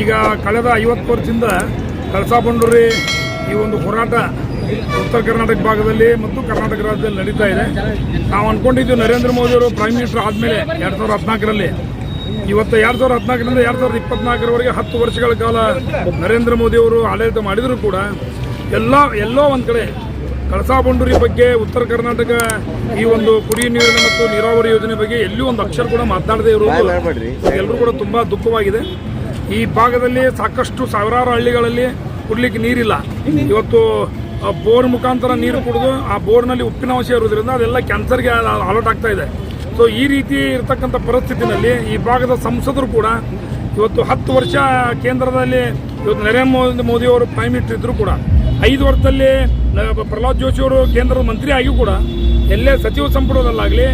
ಈಗ ಕಳೆದ ಐವತ್ತು ವರ್ಷದಿಂದ ಕಳಸಾ ಬಂಡೂರಿ ಈ ಒಂದು ಹೋರಾಟ ಉತ್ತರ ಕರ್ನಾಟಕ ಭಾಗದಲ್ಲಿ ಮತ್ತು ಕರ್ನಾಟಕ ರಾಜ್ಯದಲ್ಲಿ ನಡೀತಾ ಇದೆ. ನಾವು ಅನ್ಕೊಂಡಿದ್ದು ನರೇಂದ್ರ ಮೋದಿ ಅವರು ಪ್ರೈಮ್ ಮಿನಿಸ್ಟರ್ ಆದಮೇಲೆ ಎರಡು ಸಾವಿರದ ಹದಿನಾಲ್ಕರಲ್ಲಿ. ಇವತ್ತು ಎರಡು ಸಾವಿರದ ಹದಿನಾಲ್ಕರಿಂದ ಎರಡು ಸಾವಿರದ ಇಪ್ಪತ್ನಾಲ್ಕರವರೆಗೆ ಹತ್ತು ವರ್ಷಗಳ ಕಾಲ ನರೇಂದ್ರ ಮೋದಿ ಅವರು ಆಡಳಿತ ಮಾಡಿದರೂ ಕೂಡ ಎಲ್ಲ ಎಲ್ಲೋ ಒಂದು ಕಡೆ ಕಳಸಾ ಬಂಡೂರಿ ಬಗ್ಗೆ ಉತ್ತರ ಕರ್ನಾಟಕ ಈ ಒಂದು ಕುಡಿಯುವ ನೀರಿನ ಮತ್ತು ನೀರಾವರಿ ಯೋಜನೆ ಬಗ್ಗೆ ಎಲ್ಲಿಯೂ ಒಂದು ಅಕ್ಷರ ಕೂಡ ಮಾತನಾಡದೇ ಇರುವುದು ಎಲ್ಲರೂ ಕೂಡ ತುಂಬಾ ದುಃಖವಾಗಿದೆ. ಈ ಭಾಗದಲ್ಲಿ ಸಾಕಷ್ಟು ಸಾವಿರಾರು ಹಳ್ಳಿಗಳಲ್ಲಿ ಕುಡ್ಲಿಕ್ಕೆ ನೀರಿಲ್ಲ. ಇವತ್ತು ಬೋರ್ ಮುಖಾಂತರ ನೀರು ಕುಡಿದು ಆ ಬೋರ್ನಲ್ಲಿ ಉಪ್ಪಿನ ಅಂಶ ಇರೋದ್ರಿಂದ ಅದೆಲ್ಲ ಕ್ಯಾನ್ಸರ್ಗೆ ಅಲರ್ಟ್ ಆಗ್ತಾ ಇದೆ. ಸೊ ಈ ರೀತಿ ಇರತಕ್ಕಂಥ ಪರಿಸ್ಥಿತಿನಲ್ಲಿ ಈ ಭಾಗದ ಸಂಸದರು ಕೂಡ ಇವತ್ತು ಹತ್ತು ವರ್ಷ ಕೇಂದ್ರದಲ್ಲಿ ಇವತ್ತು ನರೇಂದ್ರ ಮೋದಿ ಮೋದಿಯವರು ಪ್ರೈಮ್ ಮಿನಿಸ್ಟರ್ ಇದ್ರು ಕೂಡ, ಐದು ವರ್ಷದಲ್ಲಿ ಪ್ರಹ್ಲಾದ್ ಜೋಶಿ ಅವರು ಕೇಂದ್ರದ ಮಂತ್ರಿ ಆಗಿಯೂ ಕೂಡ, ಎಲ್ಲೇ ಸಚಿವ ಸಂಪುಟದಲ್ಲಾಗಲಿ,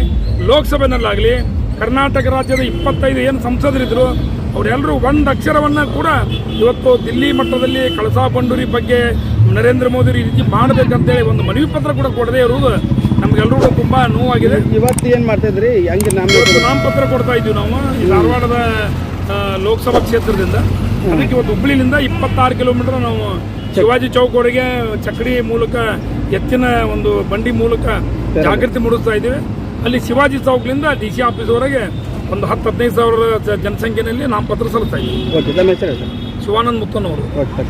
ಲೋಕಸಭೆನಲ್ಲಾಗಲಿ, ಕರ್ನಾಟಕ ರಾಜ್ಯದ ಇಪ್ಪತ್ತೈದು ಏನು ಸಂಸದರಿದ್ರು ಅವರೆಲ್ಲರೂ ಒಂದು ಅಕ್ಷರವನ್ನು ಕೂಡ ಇವತ್ತು ದಿಲ್ಲಿ ಮಟ್ಟದಲ್ಲಿ ಕಳಸಾ ಬಂಡೂರಿ ಬಗ್ಗೆ ನರೇಂದ್ರ ಮೋದಿ ಈ ರೀತಿ ಮಾಡಬೇಕಂತೇಳಿ ಒಂದು ಮನವಿ ಪತ್ರ ಕೂಡ ಕೊಡದೇ ಇರುವುದು ನಮಗೆಲ್ಲರಿಗೂ ತುಂಬಾ ನೋವಾಗಿದೆ. ಇವತ್ತು ಏನು ಮಾಡ್ತಾ ಇದ್ರಿ? ಹಂಗೆ ಇವತ್ತು ನಾಮಪತ್ರ ಕೊಡ್ತಾ ಇದ್ದೀವಿ ನಾವು ಈ ಧಾರವಾಡದ ಲೋಕಸಭಾ ಕ್ಷೇತ್ರದಿಂದ. ಅದಕ್ಕೆ ಇವತ್ತು ಹುಬ್ಬಳ್ಳಿಯಿಂದ ಇಪ್ಪತ್ತಾರು ಕಿಲೋಮೀಟರ್ ನಾವು ಶಿವಾಜಿ ಚೌಕವರೆಗೆ ಚಕ್ರಿ ಮೂಲಕ ಎತ್ತಿನ ಒಂದು ಬಂಡಿ ಮೂಲಕ ಜಾಗೃತಿ ಮೂಡಿಸ್ತಾ ಇದ್ದೀವಿ. ಅಲ್ಲಿ ಶಿವಾಜಿ ಚೌಕ್ಲಿಂದ ಡಿ ಸಿ ಆಫೀಸ್ವರೆಗೆ ಒಂದು ಹತ್ತು ಹದಿನೈದು ಸಾವಿರ ಜನಸಂಖ್ಯೆಯಲ್ಲಿ ನಾಮಪತ್ರ ಸಲ್ಲಿಸ್ತಾ ಇದ್ದೀವಿ ಓಕೆ ಹೆಸರು ಶಿವಾನಂದ್ ಮುತ್ತನವರು. ಓಕೆ